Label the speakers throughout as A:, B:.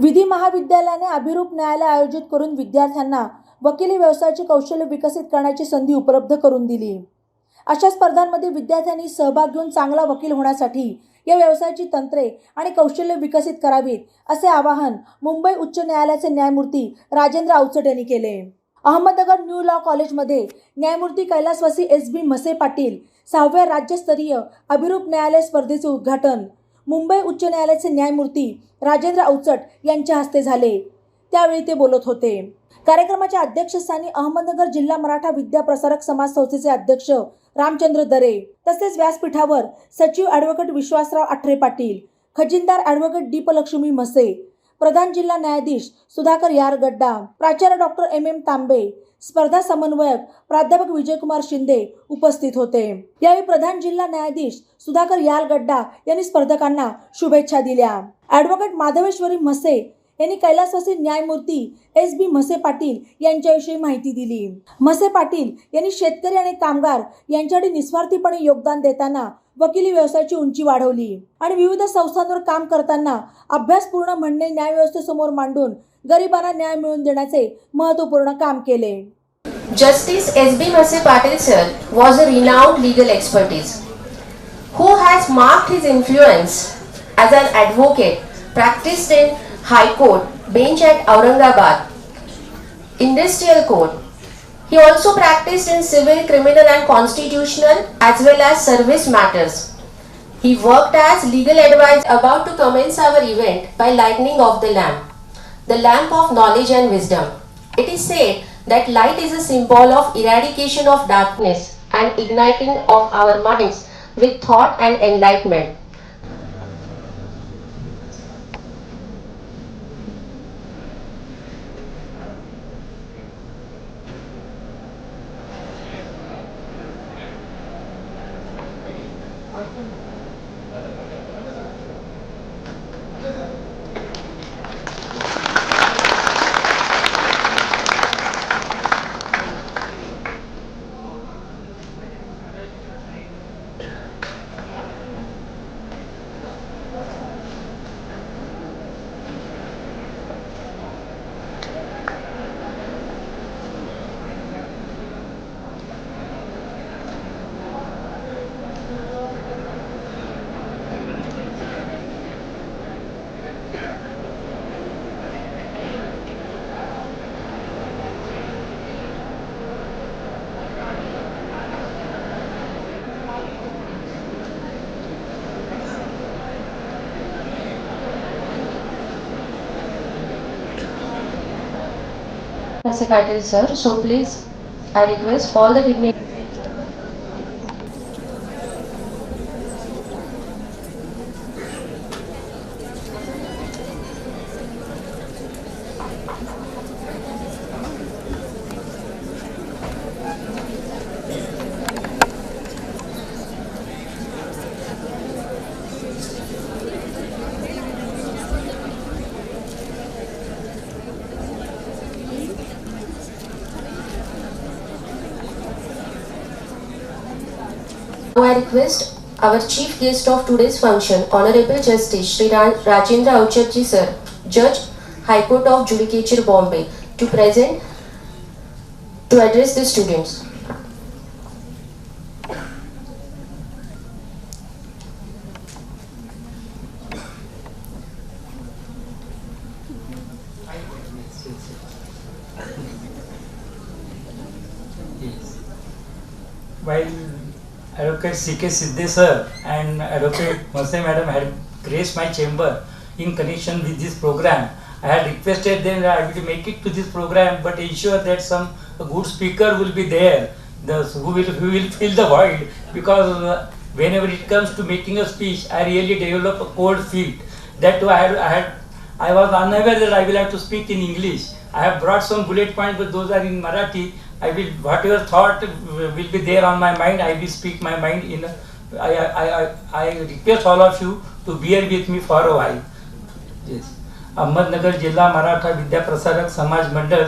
A: विधी महाविद्यालयाने अभिरूप न्यायालय आयोजित करून विद्यार्थ्यांना वकिली व्यवसायाचे कौशल्य विकसित करण्याची संधी उपलब्ध करून दिली अशा स्पर्धांमध्ये विद्यार्थ्यांनी सहभाग घेऊन चांगला वकील होण्यासाठी या व्यवसायाची तंत्रे आणि कौशल्य विकसित करावीत असे आवाहन मुंबई उच्च न्यायालयाचे न्यायमूर्ती राजेंद्र अवचट यांनी केले अहमदनगर न्यू लॉ कॉलेजमध्ये न्यायमूर्ती कैलासवासी एस बी मसे पाटील सहाव्या राज्यस्तरीय अभिरूप न्यायालय स्पर्धेचे उद्घाटन मुंबई उच्च न्यायालयाचे न्यायमूर्ती राजेंद्र अवचट यांच्या हस्ते झाले त्यावेळी ते बोलत होते कार्यक्रमाच्या अध्यक्षस्थानी अहमदनगर जिल्हा मराठा विद्या प्रसारक समाज संस्थेचे अध्यक्ष रामचंद्र दरे तसेच व्यासपीठावर सचिव ॲडव्होकेट विश्वासराव आठरे पाटील खजिनदार ॲडव्होकेट दीपलक्ष्मी मसे प्रधान जिल्हा न्यायाधीश सुधाकर यारगड्डा प्राचार्य डॉक्टर एम एम तांबे स्पर्धा समन्वयक प्राध्यापक विजयकुमार शिंदे उपस्थित होते यावेळी प्रधान जिल्हा न्यायाधीश सुधाकर यालगड्डा यांनी स्पर्धकांना शुभेच्छा दिल्या ॲडव्होकेट माधवेश्वरी मसे यांनी कैलासवासी न्यायमूर्ती एस बी म्हसे पाटील यांच्याविषयी माहिती दिली म्हसे पाटील यांनी शेतकरी आणि कामगार यांच्याकडे निस्वार्थीपणे योगदान देताना वकिली व्यवसायाची उंची वाढवली आणि विविध संस्थांवर काम करताना अभ्यासपूर्ण म्हणणे न्यायव्यवस्थेसमोर मांडून गरिबांना न्याय मिळवून देण्याचे महत्वपूर्ण काम केले
B: Justice S.B. Masse Patil sir was a renowned legal expertise who has marked his influence as an advocate practiced in High Court bench at Aurangabad, Industrial Court. He also practiced in civil, criminal and constitutional as well as service matters. He worked as legal advisor about to commence our event by lightning of the lamp. the lamp of knowledge and wisdom. It is said that light is a symbol of eradication of darkness and igniting of our minds with thought and enlightenment. Secretary, sir. So please, I request all the dignitaries. Now I request our chief guest of today's function, Honorable Justice Sri Rajendra Auchatji sir, Judge, High Court of Judicature, Bombay, to present to address the students.
C: While Advocate C.K. Sir and Advocate Masai Madam had graced my chamber in connection with this program. I had requested them that I will make it to this program, but ensure that some good speaker will be there, thus who will who will fill the void. Because uh, whenever it comes to making a speech, I really develop a cold feet. That I had, I had I was unaware that I will have to speak in English. I have brought some bullet points, but those are in Marathi. I will, whatever thought will be there on my mind, I will speak my mind in. A, I, I, I, I request all of you to bear with me for a while. Yes. Ahmednagar जिल्हा मराठा विद्या प्रसारक समाज मंडळ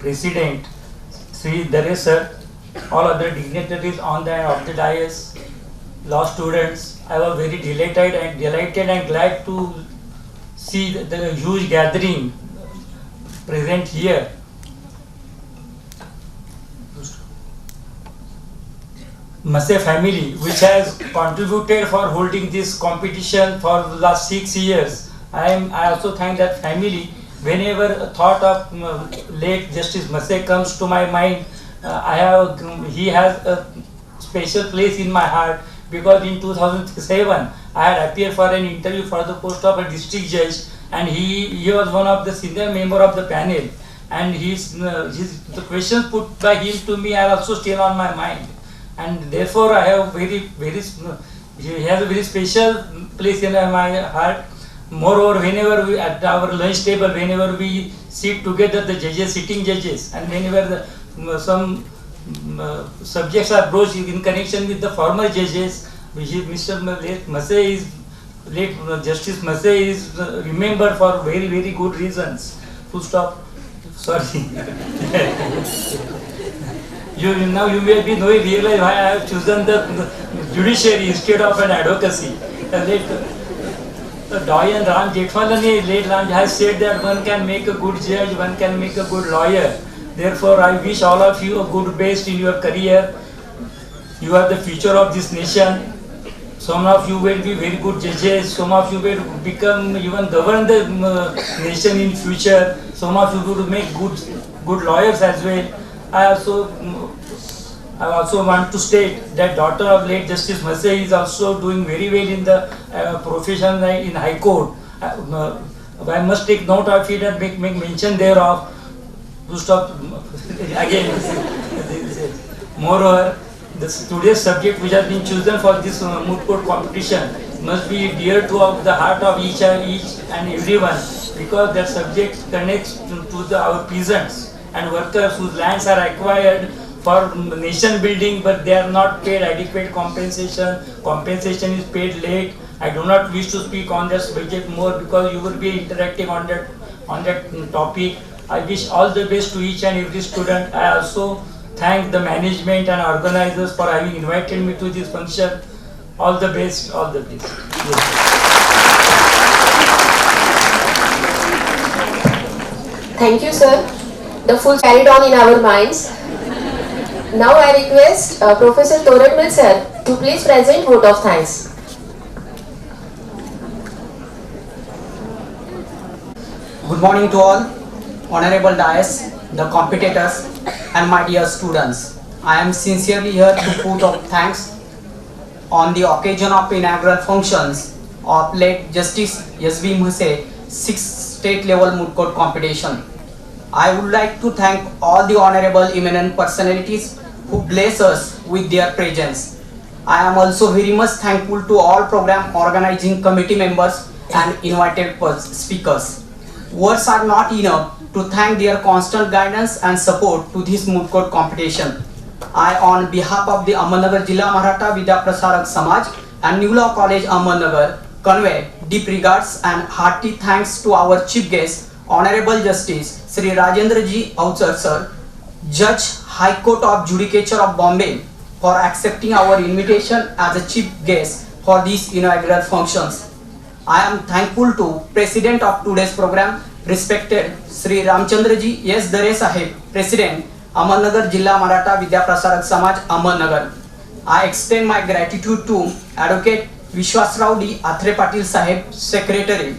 C: president Shri दरे sir all other dignitaries on the of the dais, law students. I was very delighted and delighted and glad to see the, the huge gathering present Massey family which has contributed for holding this competition for the last six years. I, am, I also thank that family. Whenever a thought of uh, late Justice Massey comes to my mind, uh, I have um, he has a special place in my heart because in 2007 I had appeared for an interview for the post of a district judge and he, he was one of the senior member of the panel and his, uh, his the questions put by him to me are also still on my mind and therefore I have very very he has a very special place in my heart. Moreover, whenever we at our lunch table, whenever we sit together, the judges, sitting judges, and whenever the, some uh, subjects are broached in connection with the former judges, Mr. Late is late uh, Justice Massey is uh, remembered for very very good reasons. Full stop. Sorry. You now you may be knowing realize why I have chosen the, judiciary instead of an advocacy. The late uh, Ram Jethmalani, late Ram has said that one can make a good judge, one can make a good lawyer. Therefore, I wish all of you a good base in your career. You are the future of this nation. Some of you will be very good judges. Some of you will become even govern the uh, nation in future. Some of you will make good good lawyers as well. I also I also want to state that daughter of late Justice Massey is also doing very well in the uh, profession in High Court. Uh, I must take note of it and make, make mention thereof to stop again. Moreover, the today's subject which has been chosen for this uh, moot court competition must be dear to of the heart of each and each and everyone because that subject connects to, to the, our peasants and workers whose lands are acquired for nation building but they are not paid adequate compensation, compensation is paid late. I do not wish to speak on this budget more because you will be interacting on that, on that topic. I wish all the best to each and every student. I also thank the management and organizers for having invited me to this function. All the best, all the best. Yes.
B: Thank you, sir the full carried on in our minds. Now I request uh, Professor Torredmil sir to please present vote of thanks.
D: Good morning to all, honorable dais, the competitors and my dear students. I am sincerely here to put up thanks on the occasion of inaugural functions of late Justice S.B. Mhase 6th state level moot court competition. I would like to thank all the honorable eminent personalities who bless us with their presence. I am also very much thankful to all program organizing committee members and invited speakers. Words are not enough to thank their constant guidance and support to this moot court competition. I, on behalf of the Ahmednagar Jilla Maratha Vidya Prasarak Samaj and New Law College Ahmednagar, convey deep regards and hearty thanks to our chief guest, honourable justice Shri Rajendra ji Avachar sir जज high court of judicature of Bombay for accepting our invitation as a chief guest for this inaugural functions I am thankful to president of today's programme respected Shri Ramchandraji S Dare saheb president Ahmednagar Jilha Maratha Vidyaprasarak Samaj Ahmednagar I extend my gratitude to advocate Vishwasrao D Athare Patil saheb secretary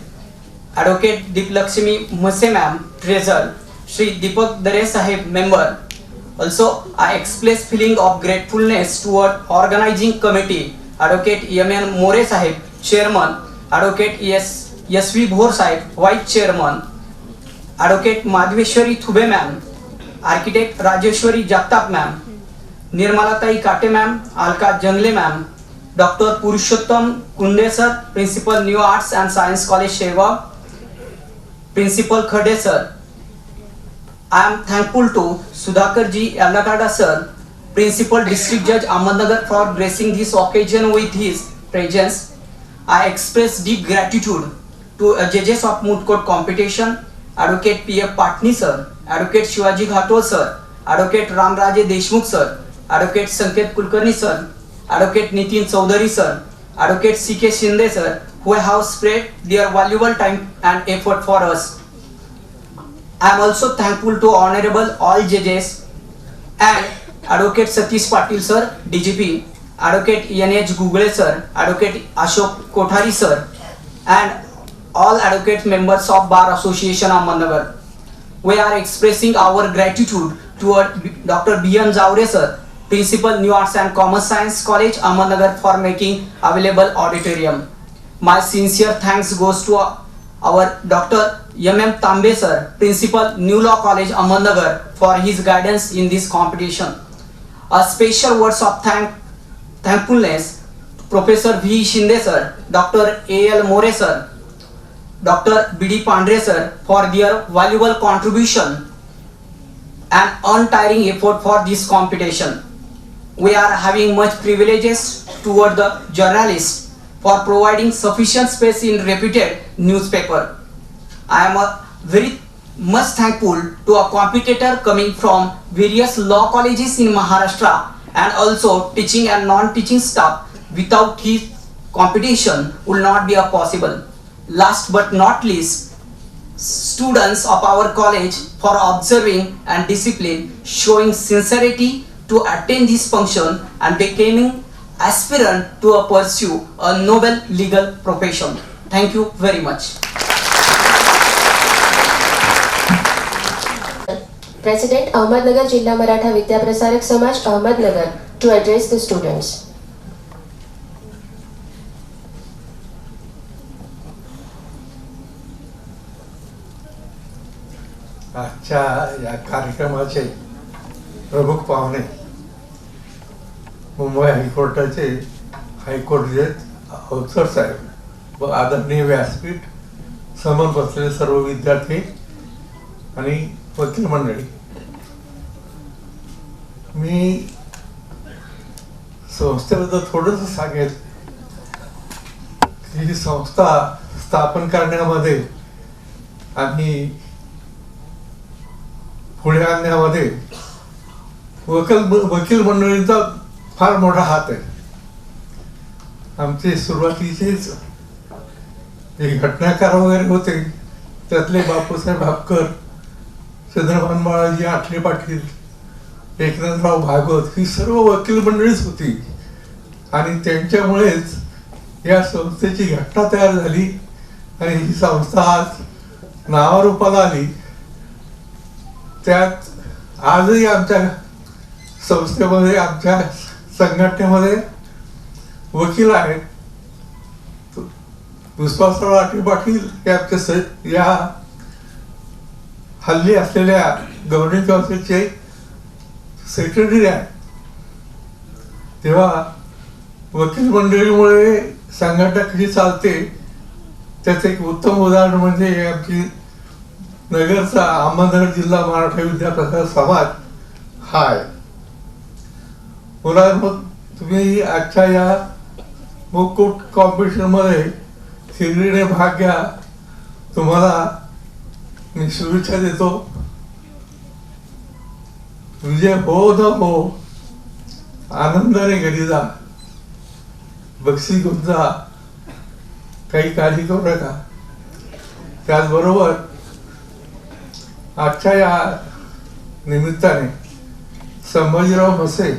D: advocate Deepalakshmi Mase ma'am treasurer Shri Deepak Dare saheb member also I express feeling of gratefulness to toward organising committee advocate M N More saheb chairman advocate S S V Bhor saheb vice chairman advocate Madhaveshwari Thube ma'am architect Rajeshwari Jagtap ma'am Nirmalatai Kate ma'am Alka Jangale ma'am doctor Purushottam Kunde sir principal new arts and science college Shegaon Principal Khade sir, I am thankful to Sudhakar Ji Yallakada sir, Principal District Judge Ahmednagar for gracing this occasion with his presence. I express deep gratitude to judges of Moot Court competition, Advocate P.F. Patni sir, Advocate Shivaji Ghator sir, Advocate Ramraje Deshmukh sir, Advocate Sanket Kulkarni sir, Advocate Nitin Chaudhary sir, Advocate C.K. Shinde sir, who have spread their valuable time and effort for us. I am also thankful to Honorable all judges and Advocate Satish Patil sir, DGP, Advocate NH Google sir, Advocate Ashok Kothari sir, and all advocate members of Bar Association Ahmednagar. We are expressing our gratitude toward Dr. B.M. Javre sir, Principal New Arts and Commerce Science College Ahmednagar for making available auditorium. My sincere thanks goes to our Dr. M.M. Tambe sir, Principal New Law College Ahmednagar for his guidance in this competition. A special words of thank thankfulness to Professor V. Shinde sir, Dr. A.L. More sir, Dr. B.D. Pandre sir for their valuable contribution and untiring effort for this competition. We are having much privileges toward the journalists for providing sufficient space in reputed newspaper. I am very much thankful to a competitor coming from various law colleges in Maharashtra and also teaching and non-teaching staff without his competition would not be possible. Last but not least, students of our college for observing and discipline showing sincerity to attend this function and becoming aspirant to a pursue a noble legal profession. Thank you very much.
B: President Ahmednagar Jilla Maratha Vidya Prasarak Samaj Ahmednagar to address the students.
E: आजच्या या कार्यक्रमाचे प्रमुख पाहुणे Mumbai हायकोर्टाचे high court जज अवसर साहेब व आदरणीय व्यासपीठ समोर बसलेले सर्व विद्यार्थी आणि वकील मंडळी मी संस्थेबद्दल थोडस सांगेल ही संस्था स्थापन करण्यामध्ये आणि पुढे आणण्यामध्ये वकील वकील मंडळींचा फार मोठा हात आहे आमचे सुरुवातीचेच जे घटनाकार वगैरे होते त्यातले बापूसाहेब भापकर चंद्रभान बाळाजी आठले पाटील एकनाथराव भागवत ही सर्व वकील मंडळीच होती आणि त्यांच्यामुळेच या संस्थेची घटना तयार झाली आणि ही संस्था आज नावारूपाला आली त्यात आजही आमच्या संस्थेमध्ये आमच्या संघटनेमध्ये वकील आहेत विश्वासराव आटी पाटील हे आमचे या हल्ली असलेल्या गव्हर्निंग काउन्सिलचे सेक्रेटरी आहेत तेव्हा वकील मंडळीमुळे संघटना कशी चालते त्याचं एक उत्तम उदाहरण म्हणजे आमची नगरचा अहमदनगर जिल्हा मराठा विद्यापीठ समाज हा आहे बोला मग तुम्ही आजच्या या मुकुट कॉम्पिटिशनमध्ये सिंधीने भाग घ्या तुम्हाला मी शुभेच्छा देतो विजय हो हो आनंदाने घरी जा बक्षी गुंजा काही काळजी करू नका त्याचबरोबर आजच्या या निमित्ताने संभाजीराव भसे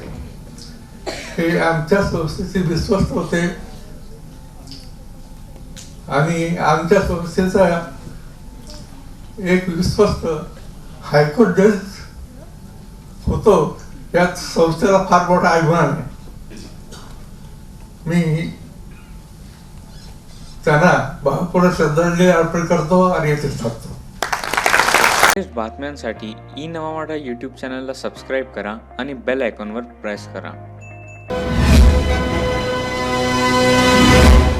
E: हे आमच्या संस्थेचे विश्वस्त होते आणि आमच्या संस्थेचा एक विश्वस्त हायकोर्ट जज होतो यात संस्थेला फार मोठा अभिमान आहे मी त्यांना भावपूर्ण श्रद्धांजली अर्पण करतो आणि येथे थांबतो
F: बातम्यांसाठी ई नवा यूट्यूब चॅनलला सबस्क्राईब करा आणि बेल आयकॉनवर प्रेस करा